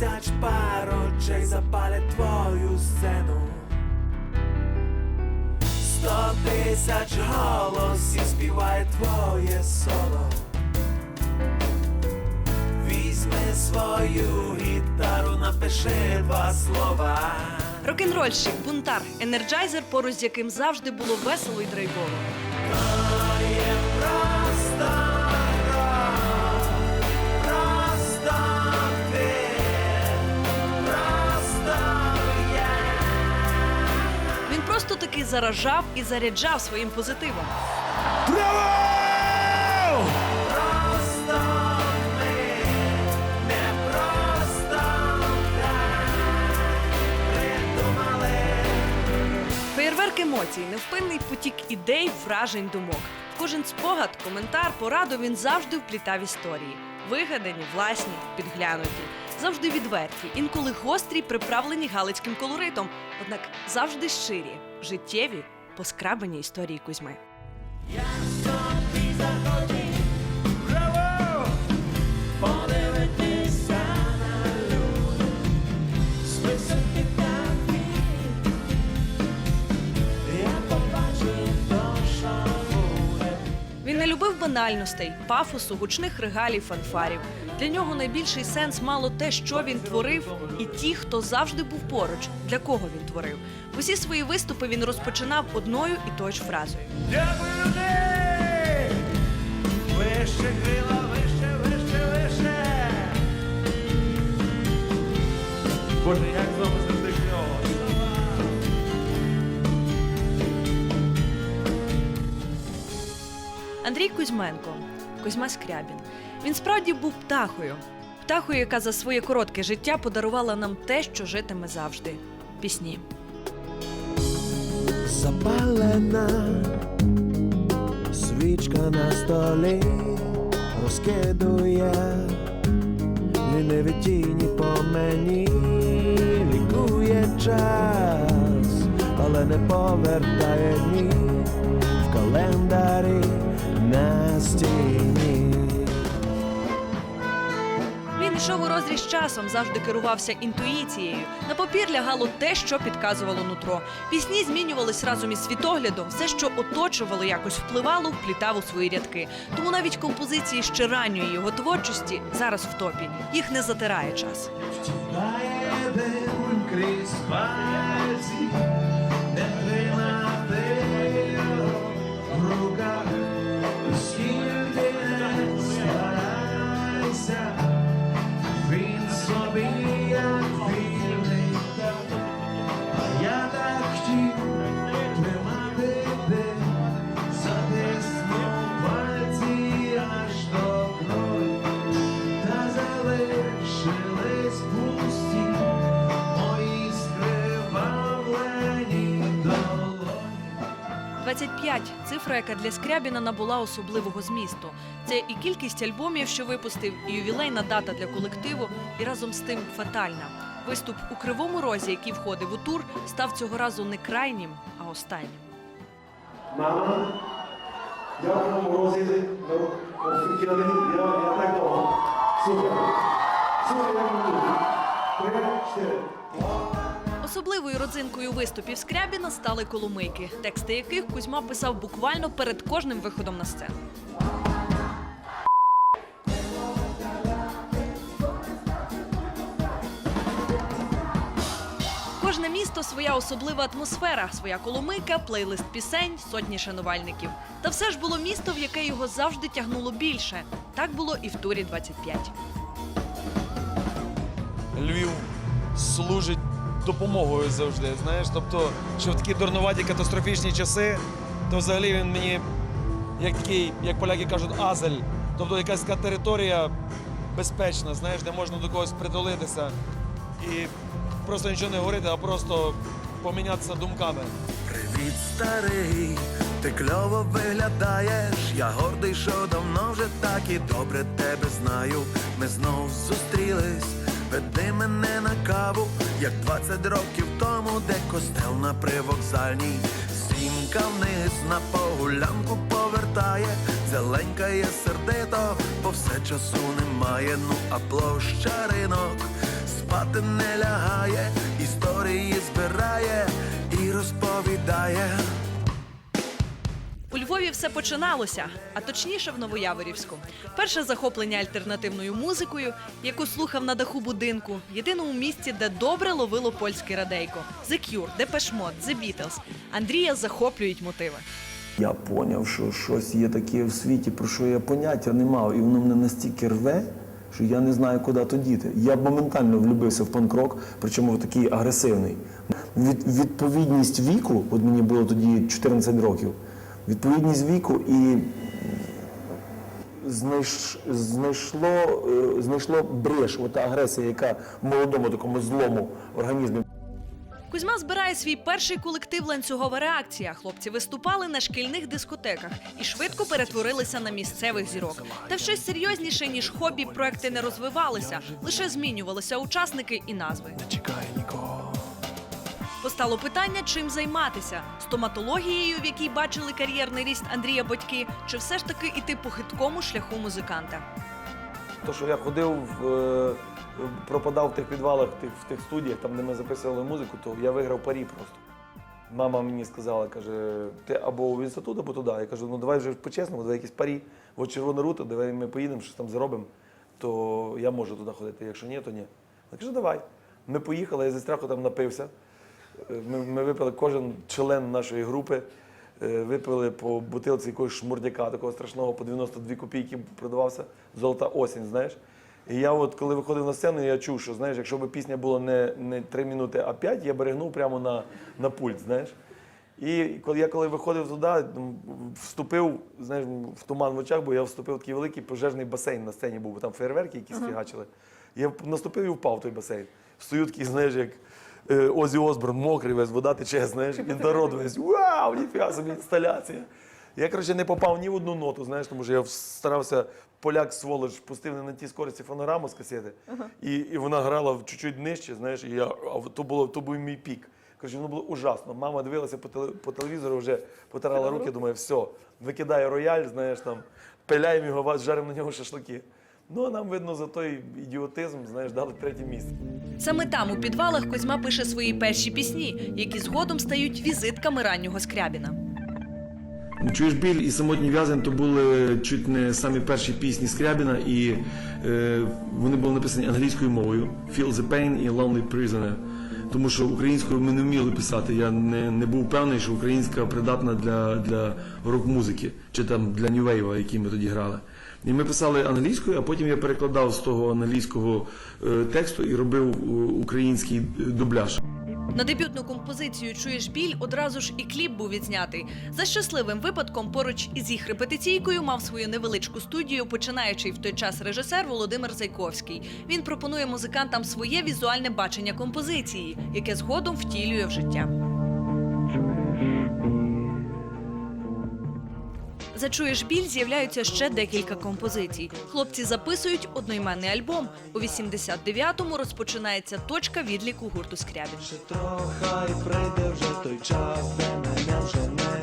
тисяч пар очей запалять твою сцену. Сто тисяч голосів співає твоє соло. Візьми свою гітару, напиши два слова. Рок-н-рольщик, бунтар, енерджайзер, поруч з яким завжди було весело і драйвово. Просто таки заражав і заряджав своїм позитивом. Просто ми, не просто. Феєрверк емоцій, невпинний потік ідей, вражень, думок. В Кожен спогад, коментар, пораду він завжди вплітав історії. Вигадані, власні, підглянуті, завжди відверті, інколи гострі, приправлені галицьким колоритом, однак завжди щирі, життєві, поскрабані історії Кузьми. Любив банальностей, пафосу, гучних регалій, фанфарів. Для нього найбільший сенс мало те, що він творив, і ті, хто завжди був поруч, для кого він творив. Усі свої виступи він розпочинав одною і тою ж фразою. Дякую! Вище крила, вище, вище, вище. Боже, як з Андрій Кузьменко, Кузьма Скрябін. Він справді був птахою. Птахою, яка за своє коротке життя подарувала нам те, що житиме завжди. Пісні. Запалена свічка на столі розкидує ліниві тіні по мені, лікує час, але не повертає дні Розріз з часом, завжди керувався інтуїцією. На папір лягало те, що підказувало нутро. Пісні змінювались разом із світоглядом. Все, що оточувало, якось впливало, вплітав у свої рядки. Тому навіть композиції ще ранньої його творчості зараз в топі. Їх не затирає час. 25 – цифра, яка для Скрябіна набула особливого змісту. Це і кількість альбомів, що випустив, і ювілейна дата для колективу, і разом з тим фатальна. Виступ у Кривому Розі, який входив у тур, став цього разу не крайнім, а останнім. Мама, я в тому розі я, я так довго. Супер. Супер, я буду. Три, чотири. Особливою родзинкою виступів Скрябіна стали коломийки, тексти яких Кузьма писав буквально перед кожним виходом на сцену. Кожне місто своя особлива атмосфера, своя коломийка, плейлист пісень, сотні шанувальників. Та все ж було місто, в яке його завжди тягнуло більше. Так було і в турі 25. Львів служить допомогою завжди. Знаєш, тобто, що в такі дурнуваті катастрофічні часи, то взагалі він мені як такий, як поляки кажуть, азель. Тобто якась така територія безпечна, знаєш, де можна до когось притулитися і просто нічого не говорити, а просто помінятися думками. Привіт, старий, ти кльово виглядаєш. Я гордий, що давно вже так і добре тебе знаю. Ми знов зустрілись, веди мене на каву, як 20 років тому, де костел на привокзальній. Сім сходинка вниз на погулянку повертає, зеленькає сердито, бо все часу немає, ну а площа ринок спати не лягає, історії збирає і розповідає. У Львові все починалося, а точніше в Новояворівську. Перше захоплення альтернативною музикою, яку слухав на даху будинку, єдиному місці, де добре ловило польське радейко. The Cure, Depeche Mode, The Beatles. Андрія захоплюють мотиви. Я поняв, що щось є таке в світі, про що я поняття не мав, і воно мене настільки рве, що я не знаю, куди то діти. Я моментально влюбився в панк-рок, причому такий агресивний. Від, відповідність віку, от мені було тоді 14 років, відповідність віку і знайш, знайшло, е, знайшло бреш, ота агресія, яка в молодому такому злому організмі. Кузьма збирає свій перший колектив ланцюгова реакція. Хлопці виступали на шкільних дискотеках і швидко перетворилися на місцевих зірок. Та в щось серйозніше ніж хобі проекти не розвивалися, лише змінювалися учасники і назви. Чекай нікого. Постало питання, чим займатися стоматологією, в якій бачили кар'єрний ріст Андрія батьки, чи все ж таки іти по хиткому шляху музиканта. То, що я ходив, е, пропадав в тих підвалах, в тих, студіях, там, де ми записували музику, то я виграв парі просто. Мама мені сказала, каже, ти або в інститут, або туди. Я кажу, ну давай вже по-чесному, давай якісь парі, от червона рута, давай ми поїдемо, щось там зробимо, то я можу туди ходити. Якщо ні, то ні. Вона каже, давай. Ми поїхали, я зі страху там напився. Ми, ми випили кожен член нашої групи, е, випили по бутилці якогось шмурдяка, такого страшного, по 92 копійки продавався. Золота осінь, знаєш. І я от коли виходив на сцену, я чув, що знаєш, якщо б пісня була не, не 3 минути, а 5, я берегнув прямо на, на пульт, знаєш. І коли я коли виходив туди, вступив знаєш, в туман в очах, бо я вступив в такий великий пожежний басейн на сцені був, бо там фейерверки якісь фігачили. Я наступив і впав в той басейн. Стою такий, знаєш, як Озі Осборн, мокрий весь, вода тече, знаєш, і народ весь, вау, ніфіга собі інсталяція. Я, коротше, не попав ні в одну ноту, знаєш, тому що я старався, поляк сволоч, пустив не на тій скорості фонограму з касети, і, і вона грала в чуть-чуть нижче, знаєш, і я, а то, було, то був мій пік. Коротше, воно було ужасно. Мама дивилася по, теле, по телевізору, вже потирала руки, думає, все, викидає рояль, знаєш, там, пиляємо його, жаримо на нього шашлики. Ну, а нам, видно, за той ідіотизм, знаєш, дали третє місце. Саме там у підвалах Козьма пише свої перші пісні, які згодом стають візитками раннього Скрябіна. Чуєш біль і самотній в'язень то були чуть не самі перші пісні Скрябіна, і е, вони були написані англійською мовою Feel the Pain і Lonely Prisoner. Тому що українською ми не вміли писати. Я не, не був певний, що українська придатна для, для рок-музики чи там для нью-вейва, який ми тоді грали. І ми писали англійською, а потім я перекладав з того англійського е, тексту і робив е, український е, дубляж. На дебютну композицію Чуєш біль одразу ж і кліп був відзнятий. За щасливим випадком, поруч із їх репетиційкою мав свою невеличку студію, починаючий в той час режисер Володимир Зайковський. Він пропонує музикантам своє візуальне бачення композиції, яке згодом втілює в життя. За «Чуєш біль з'являються ще декілька композицій. Хлопці записують одноіменний альбом. У 89-му розпочинається точка відліку гурту Скрябін. Ще трохай прийде вже той час, де мене вже нема.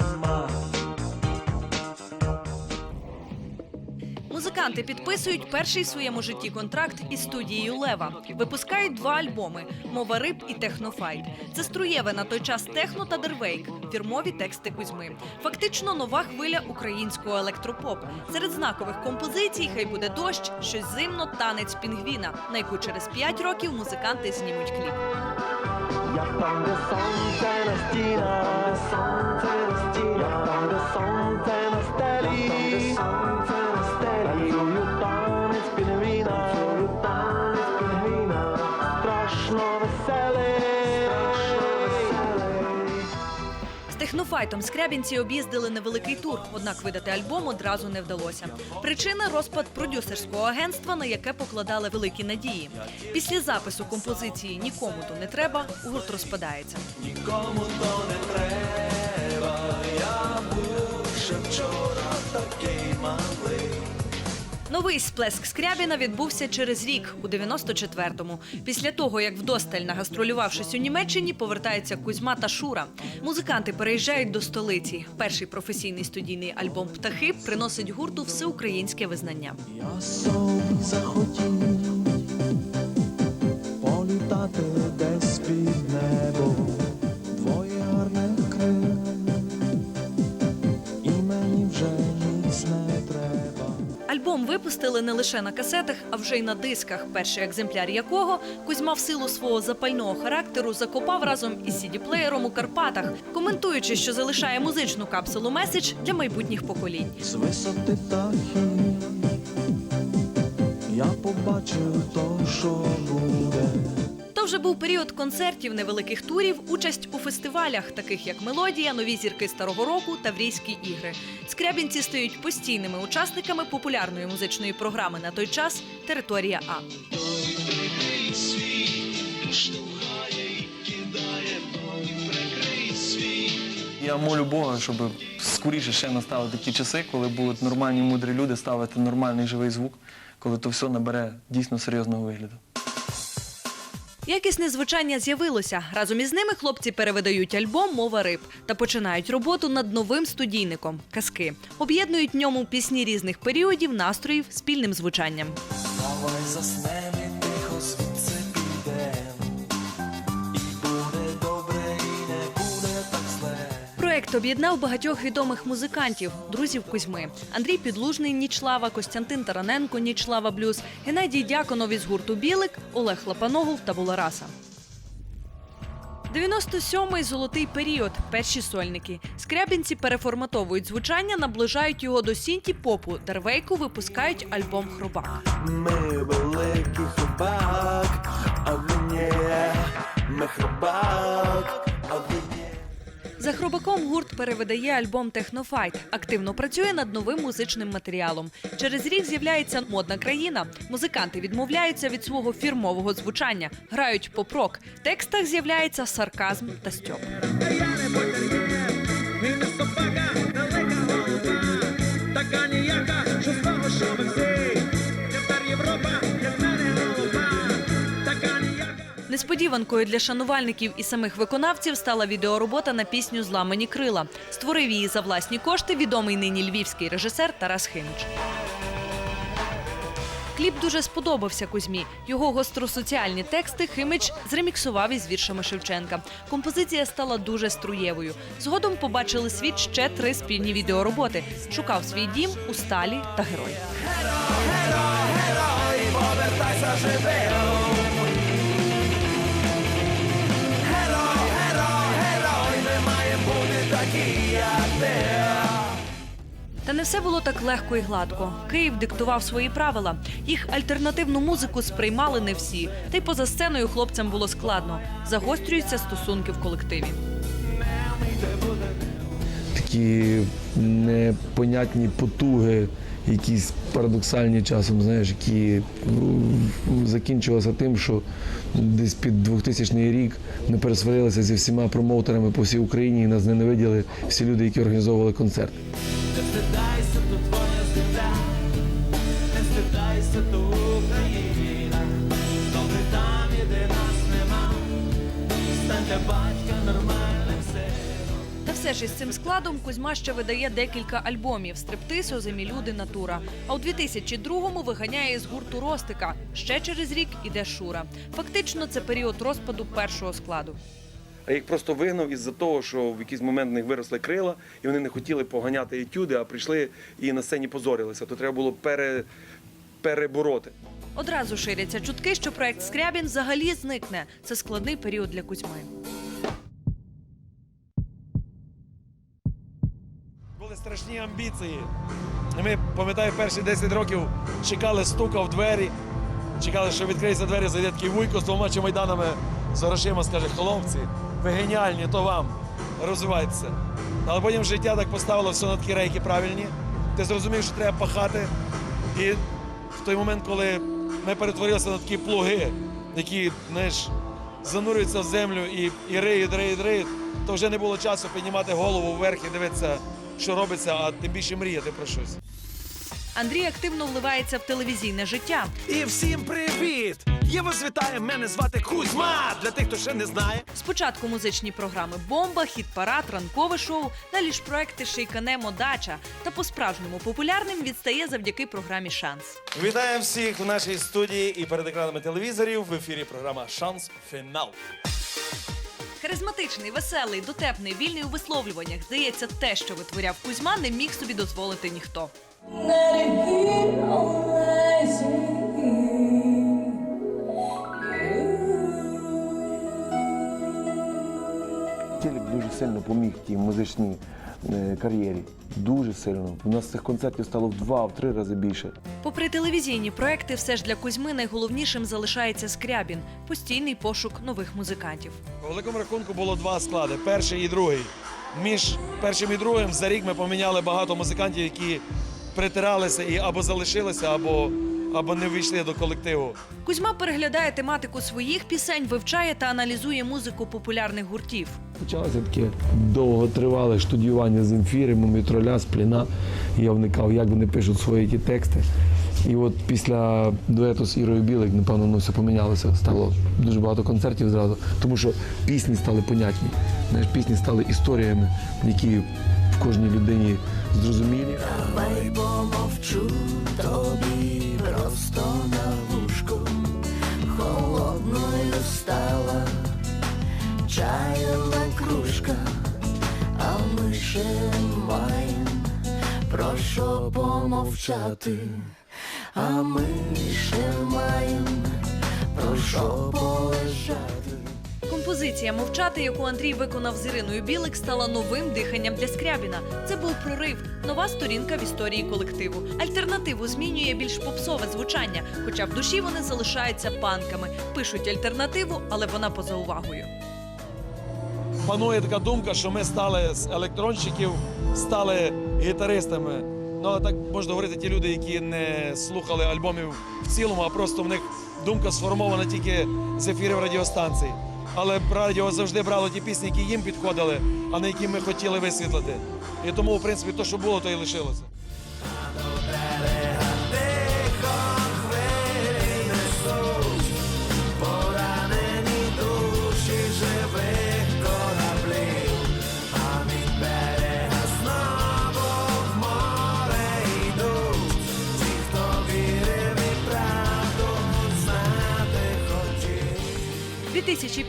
Музиканти підписують перший в своєму житті контракт із студією Лева. Випускають два альбоми Мова риб і Технофайт. Це струєве на той час техно та дервейк, фірмові тексти Кузьми. Фактично нова хвиля українського електропоп. Серед знакових композицій хай буде дощ, щось зимно, танець пінгвіна, на яку через 5 років музиканти знімуть кліп. Я там, де сонце на стінах, сонце на стінах, сонце З технофайтом скрябінці об'їздили невеликий тур, однак видати альбом одразу не вдалося. Причина розпад продюсерського агентства, на яке покладали великі надії. Після запису композиції Нікому то не треба гурт розпадається. Нікому то не треба, я був ще вчора такий малий. Новий сплеск Скрябіна відбувся через рік у 94-му. Після того, як вдосталь нагастролювавшись у Німеччині, повертаються Кузьма та Шура. Музиканти переїжджають до столиці. Перший професійний студійний альбом Птахи приносить гурту всеукраїнське визнання. Я собі захотів політати десь випустили не лише на касетах, а вже й на дисках. Перший екземпляр якого Кузьма в силу свого запального характеру закопав разом із CD-плеєром у Карпатах, коментуючи, що залишає музичну капсулу меседж для майбутніх поколінь. З висоти птахів я побачив то, що буде. Вже був період концертів, невеликих турів, участь у фестивалях, таких як Мелодія, Нові зірки старого року та Врійські ігри. Скрябінці стають постійними учасниками популярної музичної програми на той час Територія А. Я молю Бога, щоб скоріше ще настали такі часи, коли будуть нормальні мудрі люди ставити нормальний живий звук, коли то все набере дійсно серйозного вигляду. Якісне звучання з'явилося. Разом із ними хлопці перевидають альбом Мова риб та починають роботу над новим студійником казки. Об'єднують в ньому пісні різних періодів, настроїв спільним звучанням. Давай заснем Проект об'єднав багатьох відомих музикантів, друзів Кузьми. Андрій Підлужний Нічлава, Костянтин Тараненко Нічлава Блюз, Геннадій Дяконов із гурту Білик, Олег Лапаногов та Булараса. 97-й золотий період. Перші сольники. Скрябінці переформатовують звучання, наближають його до сінті попу. Дервейку випускають альбом Хробак. Хробаком гурт перевидає альбом Технофайт. Активно працює над новим музичним матеріалом. Через рік з'являється модна країна. Музиканти відмовляються від свого фірмового звучання, грають поп-рок. В текстах з'являється сарказм та стьоп. Несподіванкою для шанувальників і самих виконавців стала відеоробота на пісню Зламані крила. Створив її за власні кошти відомий нині львівський режисер Тарас Химич. Кліп дуже сподобався Кузьмі. Його гостросоціальні тексти Химич зреміксував із віршами Шевченка. Композиція стала дуже струєвою. Згодом побачили світ ще три спільні відеороботи. Шукав свій дім у сталі та герой. Та не все було так легко і гладко. Київ диктував свої правила. Їх альтернативну музику сприймали не всі. Та й поза сценою хлопцям було складно. Загострюються стосунки в колективі. такі непонятні потуги, якісь парадоксальні часом, знаєш, які м, закінчувалися тим, що десь під 2000 рік ми пересварилися зі всіма промоутерами по всій Україні і нас ненавиділи всі люди, які організовували концерт. Все ж із цим складом Кузьма ще видає декілька альбомів стриптиз, озимі люди, натура. А у 2002-му виганяє з гурту Ростика. Ще через рік іде Шура. Фактично, це період розпаду першого складу. А їх просто вигнав із-за того, що в якийсь момент в них виросли крила, і вони не хотіли поганяти етюди, а прийшли і на сцені позорилися. То треба було пере, перебороти. Одразу ширяться чутки, що проект Скрябін взагалі зникне. Це складний період для Кузьми. Страшні амбіції. Ми, пам'ятаю, перші 10 років чекали стука в двері, чекали, що відкриються двері, зайде такий вуйко з двома чемайданами з грошима, скаже, хлопці, ви геніальні, то вам, розвивайтеся. Але потім життя так поставило все на такі рейки правильні. Ти зрозумів, що треба пахати. І в той момент, коли ми перетворилися на такі плуги, які, знаєш, занурюються в землю і, і риють, риють, риють, то вже не було часу піднімати голову вверх і дивитися, що робиться, а тим більше мріяти про щось. Андрій активно вливається в телевізійне життя. І всім привіт! Я вас вітаю, мене звати Кузьма. Для тих, хто ще не знає. Спочатку музичні програми Бомба, хіт парад, ранкове шоу, далі ж проекти Шейканемо Дача. Та по-справжньому популярним відстає завдяки програмі Шанс. Вітаємо всіх у нашій студії і перед екранами телевізорів. В ефірі програма Шанс Фінал. Харизматичний, веселий, дотепний, вільний у висловлюваннях. Здається, те, що витворяв Кузьма, не міг собі дозволити ніхто. Тілік дуже сильно поміг тій музичній кар'єрі. Дуже сильно. У нас цих концертів стало в два-в три рази більше. Попри телевізійні проекти, все ж для Кузьми найголовнішим залишається Скрябін постійний пошук нових музикантів. По великому рахунку було два склади: перший і другий. Між першим і другим за рік ми поміняли багато музикантів, які притиралися і або залишилися, або, або не війшли до колективу. Кузьма переглядає тематику своїх пісень, вивчає та аналізує музику популярних гуртів. Почалося таке довготривале штудіювання з інфіримом, і троля, спліна. Я вникав, як вони пишуть свої ті тексти. І от після дуету з Ірою Білик, напевно, ну, все помінялося. Стало дуже багато концертів зразу, тому що пісні стали понятні. Знаєш, пісні стали історіями, які в кожній людині зрозумілі. Давай помовчу тобі просто на вушку. Холодною стала чаяла кружка, а ми ще маєм про що помовчати, а ми ще маєм про що полежати. Композиція Мовчати, яку Андрій виконав з Іриною Білик, стала новим диханням для Скрябіна. Це був прорив, нова сторінка в історії колективу. Альтернативу змінює більш попсове звучання, хоча в душі вони залишаються панками. Пишуть альтернативу, але вона поза увагою. Панує така думка, що ми стали з електронщиків, стали гітаристами. Ну, а так можна говорити ті люди, які не слухали альбомів в цілому, а просто в них думка сформована тільки з ефірів радіостанцій. Але радіо завжди брало ті пісні, які їм підходили, а не які ми хотіли висвітлити. І тому, в принципі, то, що було, то і лишилося.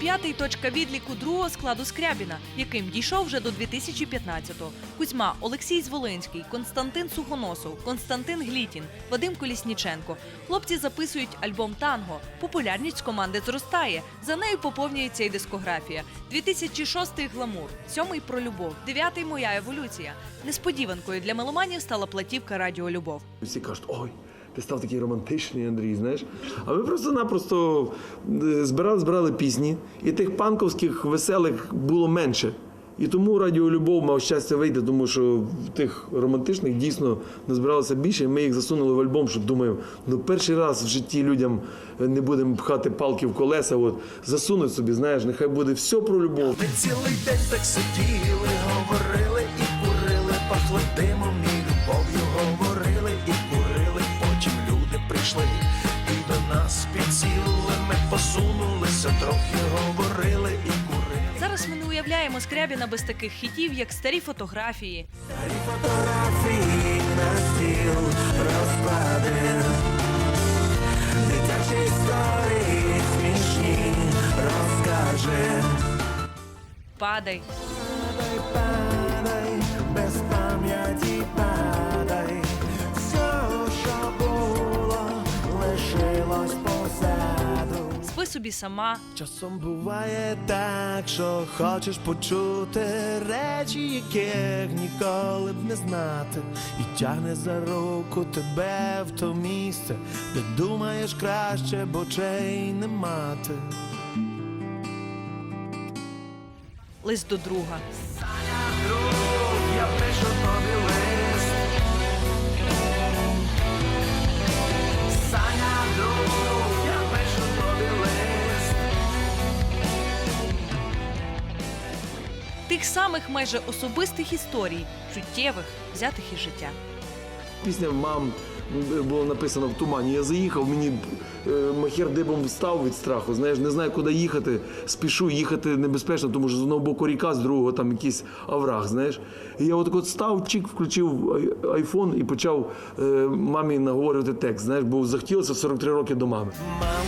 2005 – точка відліку другого складу Скрябіна, яким дійшов вже до 2015-го. Кузьма, Олексій Зволинський, Константин Сухоносов, Константин Глітін, Вадим Колісніченко. Хлопці записують альбом Танго. Популярність команди зростає. За нею поповнюється і дискографія. 2006 гламур, сьомий про любов, дев'ятий моя еволюція. Несподіванкою для меломанів стала платівка Радіо Любов. Всі кажуть, ой, ти став такий романтичний, Андрій, знаєш. А ми просто-напросто е, збирали, збирали пісні, і тих панковських веселих було менше. І тому Радіо Любов мав щастя вийти, тому що тих романтичних дійсно назбиралося більше, і ми їх засунули в альбом, що думаю, ну перший раз в житті людям не будемо пхати палки в колеса, от засунуть собі, знаєш, нехай буде все про любов. Ми цілий день так сиділи, говорили і курили, пахли димом прийшли і до нас підсіли. Ми посунулися, трохи говорили і курили. Зараз ми не уявляємо Скрябіна без таких хітів, як старі фотографії. Старі фотографії на стіл розклади. Дитячі історії смішні розкаже. Падай. Падай, падай, собі сама. Часом буває так, що хочеш почути речі, яких ніколи б не знати, і тягне за руку тебе в то місце, де думаєш краще, б очей не мати. Лист до друга. Я пишу тобі лист. Тих самих майже особистих історій, чуттєвих, взятих із життя. Пісня мам було написано в тумані. Я заїхав, мені е, махер дибом встав від страху. Знаєш, не знаю, куди їхати. Спішу їхати небезпечно, тому що з одного боку ріка, з другого там якийсь овраг. Знаєш. І я отак от став, чик, включив айфон і почав е, мамі наговорювати текст. Знаєш, бо захотілося 43 роки до мами. Мам,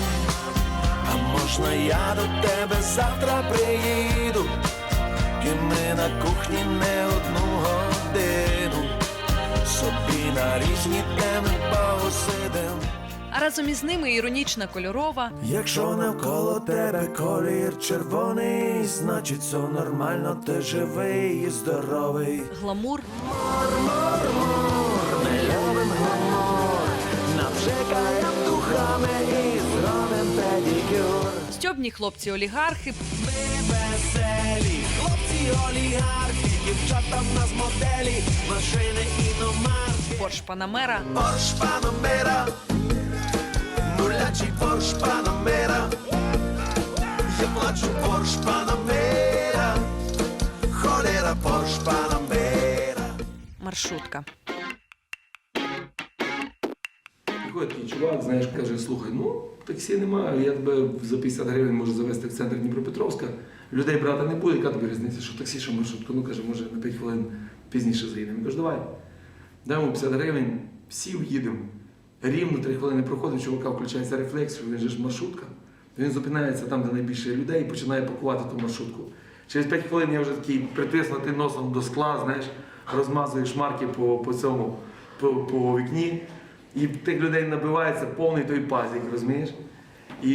а можна я до тебе завтра приїду? Ми на кухні не одну годину. Собі на різні теми посидим. А разом із ними іронічна кольорова, Якщо навколо тебе колір червоний, значить все нормально, ти живий і здоровий. гламур, Ми педикюр. хлопці-олігархи, Ми веселі, хлопці олігархи, дівчата в нас моделі, машини іномарки. Порш Панамера, Порш Панамера, нулячий Порш Панамера. Я плачу Порш Панамера, холера Порш Панамера. маршрутка. Приходить такий чувак, знаєш, каже, слухай, ну таксі немає, я тебе за 50 гривень можу завести в центр Дніпропетровська. Людей брати не буде, яка тобі різниця, що таксі, що маршрутка. Ну каже, може на 5 хвилин пізніше заїдемо. Я кажу, давай. Даємо 50 гривень, сів, їдемо. Рівно 3 хвилини проходить, чувака включається рефлекс, він же ж маршрутка. Він зупинається там, де найбільше людей, і починає пакувати ту маршрутку. Через 5 хвилин я вже такий притиснутий носом до скла, знаєш, розмазую шмарки по, по цьому, по, по вікні. І тих людей набивається повний той пазік, розумієш? І,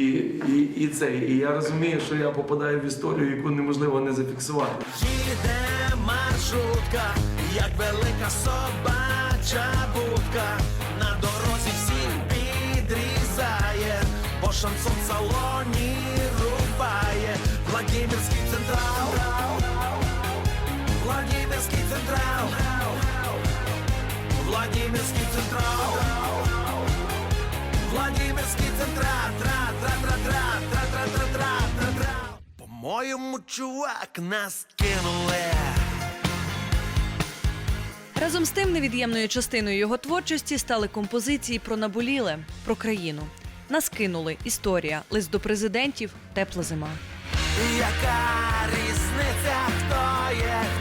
і, і це. І я розумію, що я попадаю в історію, яку неможливо не зафіксувати. Їде маршрутка, як велика собача будка. На дорозі всіх підрізає, бо шансон в салоні рубає. Владимирський централ, Владимирський централ, Владимирський централ, Владимирський централ, тра тра тра тра тра тра тра тра тра тра По-моєму, чувак, нас кинули. Разом з тим невід'ємною частиною його творчості стали композиції про наболіле, про країну. Нас кинули історія, лист до президентів, тепла зима. Яка різниця, хто є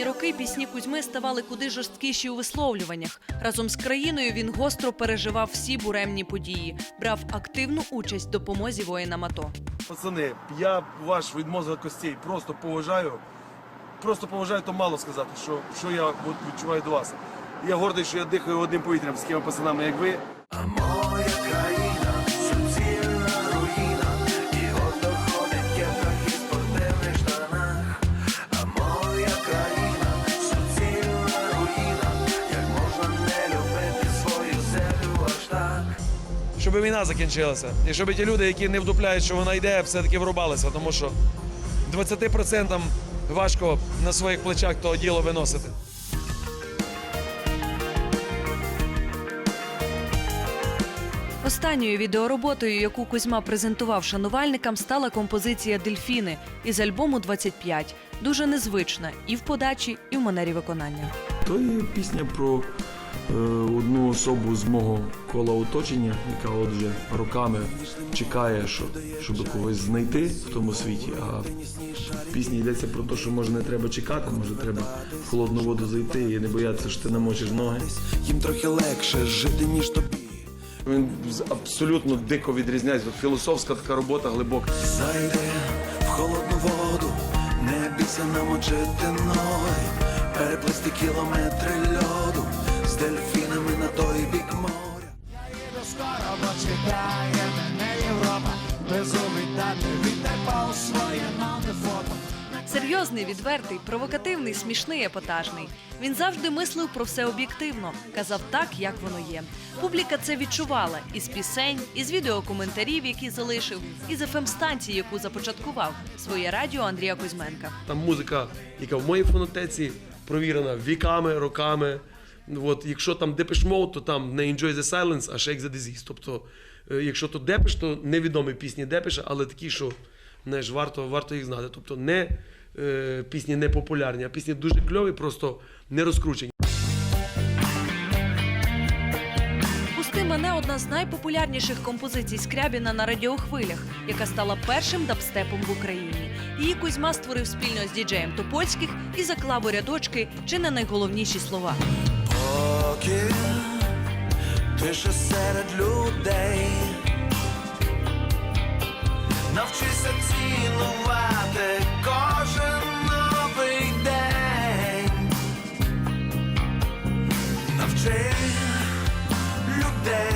Останні роки пісні Кузьми ставали куди жорсткіші у висловлюваннях. Разом з країною він гостро переживав всі буремні події, брав активну участь в допомозі воїнам АТО. Пацани, я ваш від мозга костей просто поважаю. Просто поважаю, то мало сказати, що, що я от відчуваю до вас. Я гордий, що я дихаю одним повітрям з такими пацанами, як ви. Щоб війна закінчилася. І щоб ті люди, які не вдупляють, що вона йде, все-таки врубалися, тому що 20% важко на своїх плечах то діло виносити. Останньою відеороботою, яку Кузьма презентував шанувальникам, стала композиція Дельфіни із альбому «25». Дуже незвична і в подачі, і в манері виконання. То є пісня про одну особу з мого кола оточення, яка от вже роками чекає, що, щоб когось знайти в тому світі. А в пісні йдеться про те, що може не треба чекати, може треба в холодну воду зайти і не боятися, що ти намочиш ноги. Їм трохи легше жити, ніж тобі. Він абсолютно дико відрізняється. От Філософська така робота глибока. Зайди в холодну воду, не бійся намочити ноги, переплисти кілометри льоду дельфінами на той бік моря. Я їду скоро, бо чекає мене Європа, безу віддати, віддай по своє нове фото. Серйозний, відвертий, провокативний, смішний, епатажний. Він завжди мислив про все об'єктивно, казав так, як воно є. Публіка це відчувала із пісень, із відеокоментарів, які залишив, із fm станції яку започаткував своє радіо Андрія Кузьменка. Там музика, яка в моїй фонотеці провірена віками, роками. От, якщо там Depeche Mode, то там не Enjoy the Silence, а Shake the Disease. Тобто, е, якщо то Депеш, то невідомі пісні Депеша, але такі, що знаєш, варто, варто їх знати. Тобто не е, пісні не популярні, а пісні дуже кльові, просто не розкручені. Пусти мене одна з найпопулярніших композицій Скрябіна на радіохвилях, яка стала першим дабстепом в Україні. Її Кузьма створив спільно з діджеєм Топольських і заклав у рядочки чи не найголовніші слова. Поки тише серед людей, навчися цінувати кожен новий день, навчи людей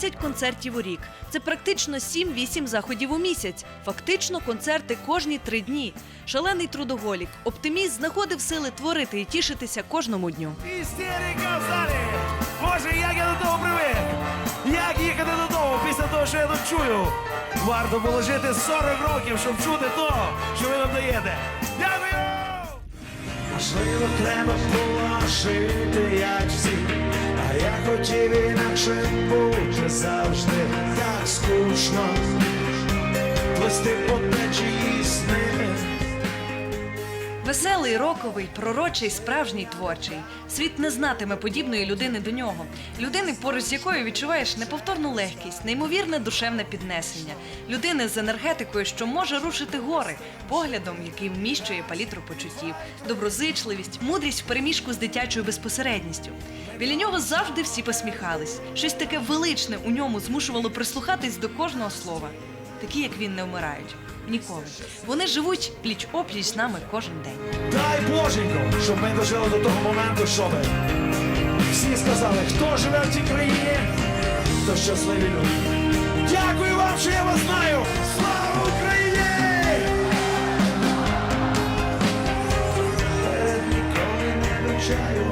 120 концертів у рік. Це практично 7-8 заходів у місяць. Фактично концерти кожні три дні. Шалений трудоголік, оптиміст знаходив сили творити і тішитися кожному дню. Істерика в залі! Боже, як я до того привик! Як їхати додому після того, що я тут чую? Варто було жити 40 років, щоб чути то, що ви нам даєте. Дякую! Можливо, треба було жити, як всі, хотів інакше бути завжди так скучно. Плести по течії сни. Веселий, роковий, пророчий, справжній творчий. Світ не знатиме подібної людини до нього. Людини, поруч з якою відчуваєш неповторну легкість, неймовірне душевне піднесення. Людини з енергетикою, що може рушити гори, поглядом, який вміщує палітру почуттів, доброзичливість, мудрість впереміжку з дитячою безпосередністю. Біля нього завжди всі посміхались. Щось таке величне у ньому змушувало прислухатись до кожного слова. Такі, як він, не вмирають. Ніколи. Вони живуть пліч опліч з нами кожен день. Дай Боженько, щоб ми дожили до того моменту, щоб всі сказали, хто живе в цій країні, то щасливі люди. Дякую вам, що я вас знаю! Слава Україні! Ніколи